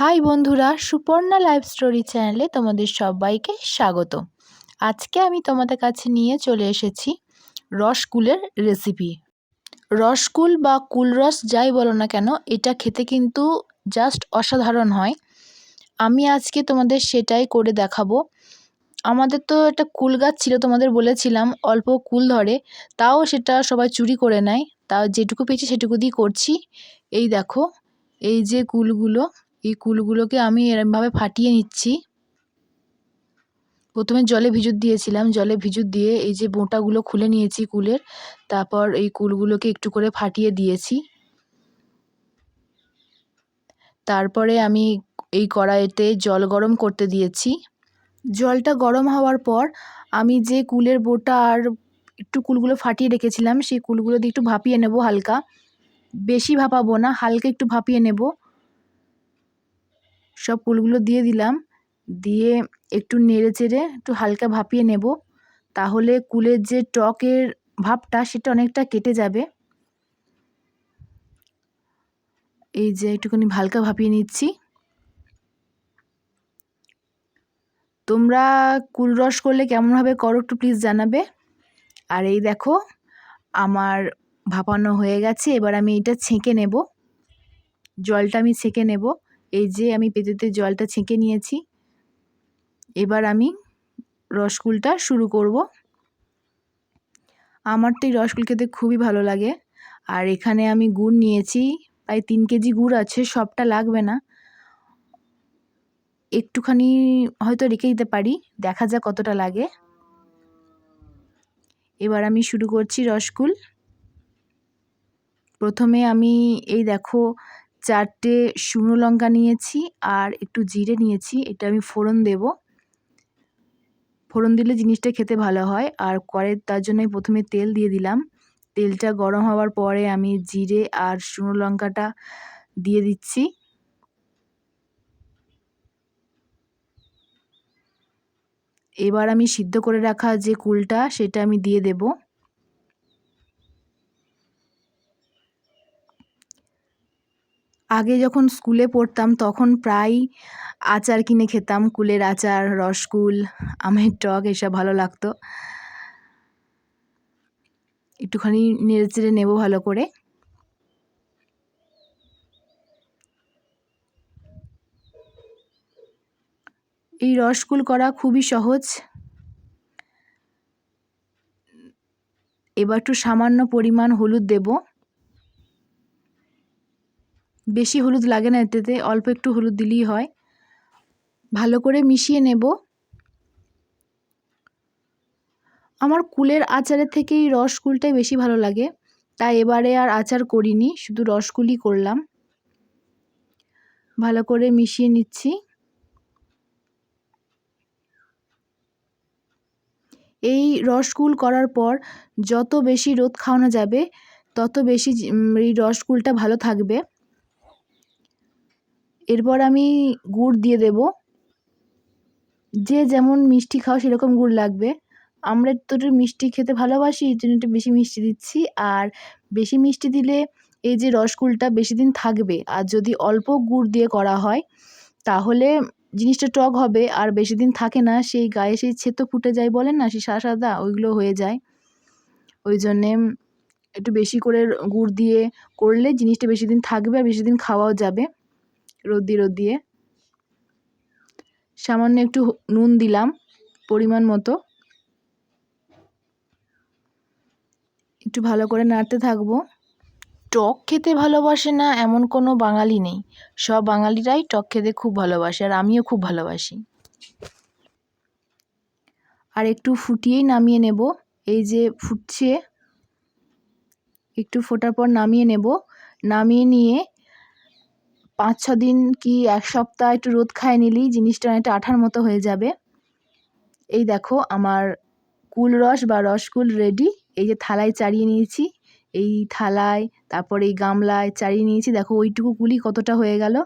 High বন্ধুরা, Suparna live story চ্যানেলে তোমাদের সবাইকে স্বাগত। আজকে আমি তোমাদের কাছে নিয়ে চলে এসেছি রসকুলের রেসিপি রসকুল বা কুলরস যাই বলো না কেন, এটা খেতে কিন্তু জাস্ট অসাধারণ হয়। আমি আজকে তোমাদের সেটাই করে দেখাবো। আমাদের তো একটা কুল গাছ ছিল তোমাদের বলেছিলাম, অল্প কুল ধরে, তাও সেটা সবাই চুরি করে নেয়। তাও যেটুকু পেয়েছি সেটুকু দিয়ে করছি। এই দেখো, এই যে কুলগুলো এই কুলগুলোকে আমি এরমভাবে ফাটিয়ে নিচ্ছি। প্রথমে জলে ভিজুত দিয়েছিলাম। জলে ভিজুত দিয়ে এই যে বোঁটাগুলো খুলে নিয়েছি কুলের, তারপর এই কুলগুলোকে একটু করে ফাটিয়ে দিয়েছি। তারপরে আমি এই কড়াইতে জল গরম করতে দিয়েছি। জলটা গরম হওয়ার পর আমি যে কুলের বোটা আর একটু কুলগুলো ফাটিয়ে রেখেছিলাম, সেই কুলগুলো দিয়ে একটু ভাপিয়ে নেব হালকা। বেশি ভাপাবো না, হালকা একটু ভাপিয়ে নেব। সব কুলগুলো দিয়ে দিলাম। দিয়ে একটু নেড়ে চেড়ে একটু হালকা ভাপিয়ে নেব। তাহলে কুলের যে টকের ভাবটা সেটা অনেকটা কেটে যাবে। এই যে একটুখানি হালকা ভাপিয়ে নিচ্ছি। তোমরা কুল রস করলে কেমনভাবে করো একটু প্লিজ জানাবে। আর এই দেখো, আমার ভাপানো হয়ে গেছে। এবার আমি এটা ছেঁকে নেব। জলটা আমি ছেঁকে নেব। এই যে আমি পেঁপেতে জলটা ছেঁকে নিয়েছি, এবার আমি রসকুলটা শুরু করব। আমার তো এই রসকুল খেতে খুবই ভালো লাগে। আর এখানে আমি গুড় নিয়েছি, প্রায় তিন কেজি গুড় আছে, সবটা লাগবে না। একটুখানি হয়তো রেখে দিতে পারি, দেখা যাক কতটা লাগে। এবার আমি শুরু করছি রসকুল প্রথমে আমি এই দেখো চারটে শুকনো লঙ্কা নিয়েছি আর একটু জিরে নিয়েছি, এটা আমি ফোড়ন দেব। ফোড়ন দিলে জিনিসটা খেতে ভালো হয়। আর করে তার জন্য প্রথমে তেল দিয়ে দিলাম। তেলটা গরম হওয়ার পরে আমি জিরে আর শুকনো লঙ্কাটা দিয়ে দিচ্ছি। এবার আমি সিদ্ধ করে রাখা যে কুলটা, সেটা আমি দিয়ে দেবো। আগে যখন স্কুলে পড়তাম তখন প্রায় আচার কিনে খেতাম, কুলের আচার, রসকুল, আমের টক, এসব ভালো লাগতো। একটুখানি নেড়ে চেড়ে নেব ভালো করে। এই রসকুল করা খুবই সহজ। এবার একটু সামান্য পরিমাণ হলুদ দেবো। বেশি হলুদ লাগে না এতেতে অল্প একটু হলুদ দিলেই হয়। ভালো করে মিশিয়ে নেব। আমার কুলের আচারের থেকে এই রসকুলটাই বেশি ভালো লাগে। তাই এবারে আর আচার করিনি, শুধু রসকুলই করলাম। ভালো করে মিশিয়ে নিচ্ছি। এই রসকুল করার পর যত বেশি রোদ খাওয়ানো যাবে, তত বেশি এই রসকুলটা ভালো থাকবে। এরপর আমি গুড় দিয়ে দেব। যে যেমন মিষ্টি খাও সেরকম গুড় লাগবে। আমরা তো একটু মিষ্টি খেতে ভালোবাসি, এই জন্য একটু বেশি মিষ্টি দিচ্ছি। আর বেশি মিষ্টি দিলে এই যে রসকুলটা বেশি দিন থাকবে। আর যদি অল্প গুড় দিয়ে করা হয়, তাহলে জিনিসটা টক হবে। আর বেশি দিন থাকে না, সেই গায়ে সেই ছেতো ফুটে যায় বলেন না, সেই সাদা সাদা ওইগুলো হয়ে যায়। ওই জন্যে একটু বেশি করে গুড় দিয়ে করলে জিনিসটা বেশি দিন থাকবে আর বেশি দিন খাওয়াও যাবে। রোদ দিয়ে রোদ দিয়ে সামান্য একটু নুন দিলাম পরিমাণ মতো। একটু ভালো করে নাড়তে থাকব। টক খেতে ভালোবাসে না এমন কোনো বাঙালি নেই। সব বাঙালিরাই টক খেতে খুব ভালোবাসে আর আমিও খুব ভালোবাসি। আর একটু ফুটিয়েই নামিয়ে নেব। এই যে ফুটছে, একটু ফোটার পর নামিয়ে নেব। নামিয়ে নিয়ে পাঁচ ছ দিন কি এক সপ্তাহ একটু রোদ খায় নিলেই জিনিসটা অনেকটা আঠার মতো হয়ে যাবে। এই দেখো আমার কুল রস বা রসকুল রেডি এই যে থালায় চাড়িয়ে নিয়েছি। এই থালায়, তারপর এই গামলায় চাড়িয়ে নিয়েছি। দেখো ওইটুকু কুলি কতটা হয়ে গেল।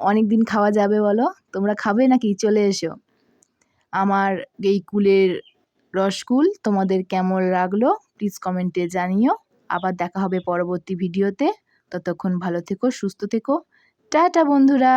অনেক দিন খাওয়া যাবে বলো। তোমরা খাবে নাকি? চলে এসো। আমার এই কুলের রসকুল তোমাদের কেমন লাগল? প্লিজ কমেন্টে জানিও। আবার দেখা হবে পরবর্তী ভিডিওতে ততক্ষণ ভালো থেকো সুস্থ থেকো। টাটা বন্ধুরা।